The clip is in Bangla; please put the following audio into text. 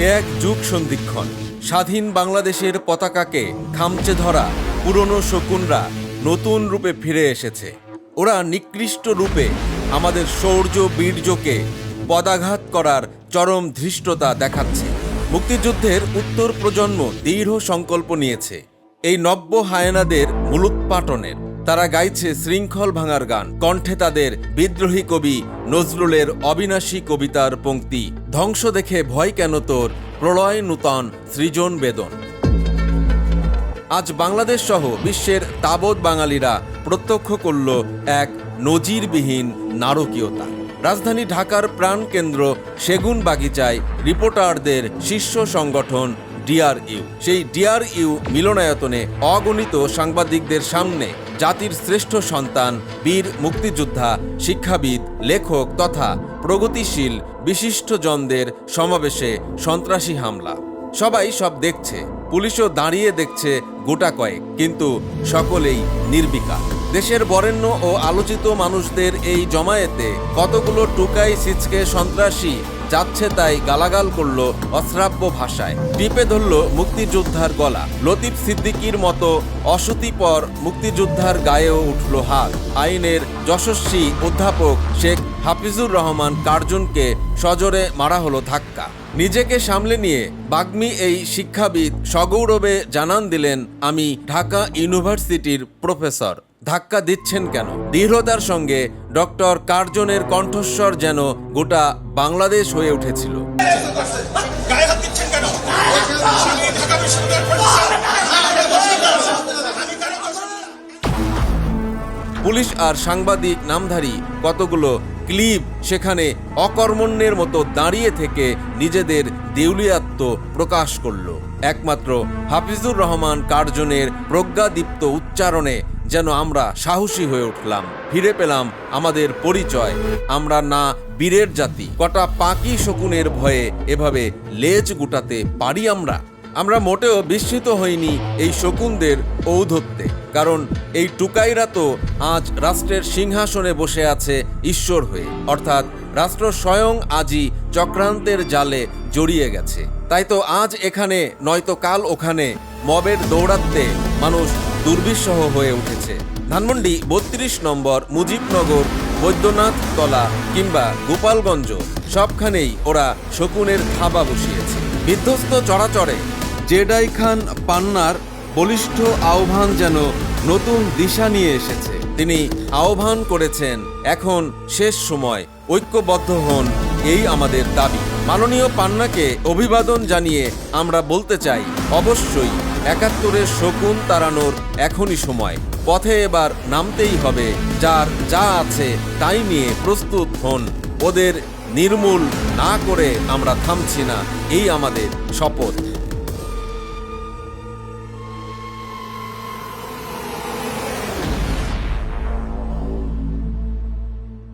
এক যুগ সন্ধিক্ষণ, স্বাধীন বাংলাদেশের পতাকাকে খামচে ধরা, পুরনো শকুনরা নতুন রূপে ফিরে এসেছে। ওরা নিকৃষ্ট রূপে আমাদের শৌর্য বীর্যকে পদাঘাত করার চরম ধৃষ্টতা দেখাচ্ছে। মুক্তিযুদ্ধের উত্তর প্রজন্ম দৃঢ় সংকল্প নিয়েছে। এই নব্য হায়নাদের মূলোৎপাটনের তারা গাইছে শৃঙ্খল ভাঙার গান। কণ্ঠে তাদের বিদ্রোহী কবি নজরুলের অবিনাশী কবিতার পংক্তি ধ্বংস দেখে ভয় কেন তোর? প্রলয় নূতন সৃজন বেদন। আজ বাংলাদেশ সহ বিশ্বের তাবৎ বাঙালিরা প্রত্যক্ষ করল এক নজিরবিহীন নারকীয়তা। রাজধানী ঢাকার প্রাণকেন্দ্র সেগুন বাগিচায় রিপোর্টারদের শীর্ষ সংগঠন ডিআরইউ। সেই ডিআরইউ মিলনায়তনে অগণিত সাংবাদিকদের সামনে জাতির শ্রেষ্ঠ সন্তান, বীর, মুক্তিযোদ্ধা, শিক্ষাবিদ, লেখক তথা প্রগতিশীল বিশিষ্টজনদের সমাবেশে সন্ত্রাসী হামলা। সবাই সব দেখছে, পুলিশও দাঁড়িয়ে দেখছে গোটা কয়েক, কিন্তু সকলেই নির্বিকার। দেশের বরেণ্য ও আলোচিত মানুষদের এই জমায়েতে কতগুলো টুকাই সিচকে সন্ত্রাসী যাচ্ছে তাই গালাগাল করল অশ্রাব্য ভাষায়। টিপে ধরল মুক্তিযোদ্ধার গলা। লতিফ সিদ্দিকির মতো অসতিপর মুক্তিযোদ্ধার গায়েও উঠল হাত। আইনের যশস্বী অধ্যাপক শেখ হাফিজুর রহমান কার্জনকে সজোরে মারা হলো ধাক্কা। নিজেকে সামলে নিয়ে বাগ্মী এই শিক্ষাবিদ সগৌরবে জানান দিলেন, আমি ঢাকা ইউনিভার্সিটির প্রফেসর। ধাক্কা দিচ্ছেন কেন? দৃঢ়তার সঙ্গে ডক্টর কার্জনের কণ্ঠস্বর যেন গোটা বাংলাদেশ হয়ে উঠেছিল। পুলিশ আর সাংবাদিক নামধারী কতগুলো ক্লিপ সেখানে অকর্মণ্যের মতো দাঁড়িয়ে থেকে নিজেদের দেউলিয়াত্ম প্রকাশ করল। একমাত্র হাফিজুর রহমান কার্জনের প্রজ্ঞাদীপ্ত উচ্চারণে যেন আমরা সাহসী হয়ে উঠলাম। ফিরে পেলাম আমাদের পরিচয়। আমরা না বীরের জাতি। কটা পাকি শকুনের ভয়ে এভাবে লেজ গুটাতে পারি আমরা? আমরা মোটেও বিস্মিত হইনি এই শকুনদের ঔধত্যে কারণ এই টুকাইরা তো আজ রাষ্ট্রের সিংহাসনে বসে আছে ঈশ্বর হয়ে। অর্থাৎ রাষ্ট্র স্বয়ং আজই চক্রান্তের জালে জড়িয়ে গেছে। তাই তো আজ এখানে, নয়তো কাল ওখানে মবের দৌড়াতে মানুষ দুর্বিষহ হয়ে উঠেছে। ধানমন্ডি বত্রিশ নম্বর মুজিবনগর, বৈদ্যনাথ তলা কিংবা গোপালগঞ্জ, সবখানেই ওরা শকুনের থাবা বসিয়েছে। বিধ্বস্ত চরাচরে জেডাই খান পান্নার বলিষ্ঠ আহ্বান যেন নতুন দিশা নিয়ে এসেছে। তিনি আহ্বান করেছেন, এখন শেষ সময়, ঐক্যবদ্ধ হন, এই আমাদের দাবি। মাননীয় পান্নাকে অভিবাদন জানিয়ে আমরা বলতে চাই, অবশ্যই একাত্তরের শকুন তাড়ানোর এখনই সময়। পথে এবার নামতেই হবে, যার যা আছে তাই নিয়ে প্রস্তুত হন। ওদের নির্মূল না করে আমরা থামছি না, এই আমাদের শপথ।